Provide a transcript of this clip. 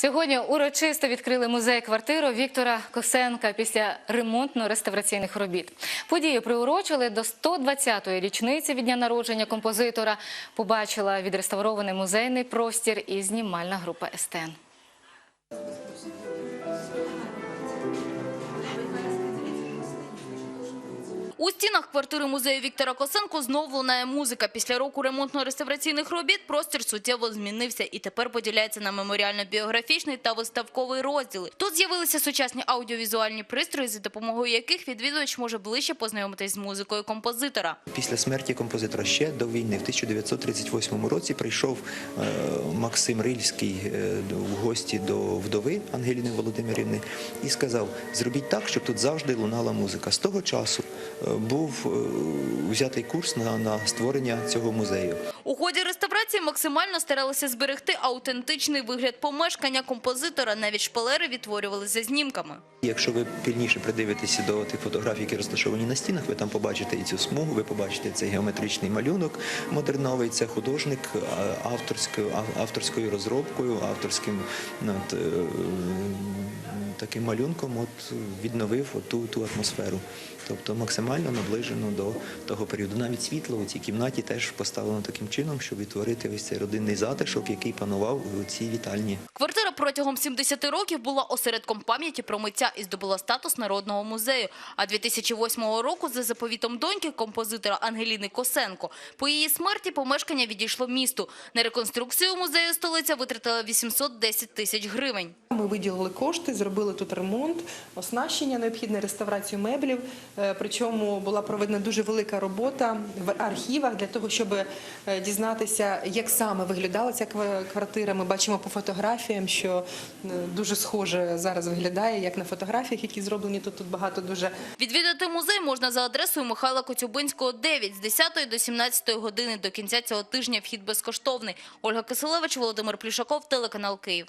Сьогодні урочисто відкрили музей квартиру Віктора Косенка після ремонтно-реставраційних робіт. Подію приурочили до 120-ї річниці від дня народження композитора. Побачила відреставрований музейний простір і знімальна група СТН. У стінах квартири музею Віктора Косенко знову лунає музика. Після року ремонтно-реставраційних робіт простір суттєво змінився і тепер поділяється на меморіально-біографічний та виставковий розділи. Тут з'явилися сучасні аудіовізуальні пристрої, за допомогою яких відвідувач може ближче познайомитись з музикою композитора. Після смерті композитора ще до війни, в 1938 році, прийшов е, Максим Рильський е, в гості до вдови Ангеліни Володимирівни і сказав: зробіть так, щоб тут завжди лунала музика. З того часу е, був е, взятий курс на, на створення цього музею. У ході реставрації максимально старалися зберегти аутентичний вигляд помешкання композитора. Навіть шпалери відтворювали за знімками. Якщо ви пильніше придивитеся до тих фотографій, які розташовані на стінах, ви там побачите і цю смугу, ви побачите цей геометричний малюнок модерновий. Це художник авторською авторською розробкою, авторським ну, от, е, таким малюнком от, відновив от ту, ту атмосферу. Тобто максимально наближено до того періоду. Навіть світло у цій кімнаті теж поставлено таким чином, щоб відтворити ось цей родинний затишок, який панував у цій вітальні. Квартира протягом 70 років була осередком пам'яті про митця і здобула статус народного музею. А 2008 року за заповітом доньки композитора Ангеліни Косенко по її смерті помешкання відійшло місту. На реконструкцію музею столиця витратила 810 тисяч гривень. Ми виділили кошти, зробили тут ремонт, оснащення необхідне, реставрацію меблів. Е, Причому була проведена дуже велика робота в архівах для того, щоб е, дізнатися, як саме виглядала ця квартира. Ми бачимо по фотографіям, що е, дуже схоже зараз виглядає, як на фотографіях, які зроблені тут. Тут багато дуже Відвідати музей можна за адресою Михайла Коцюбинського, 9 з 10 до 17 години. До кінця цього тижня вхід безкоштовний. Ольга Киселевич, Володимир Плішаков, телеканал Київ.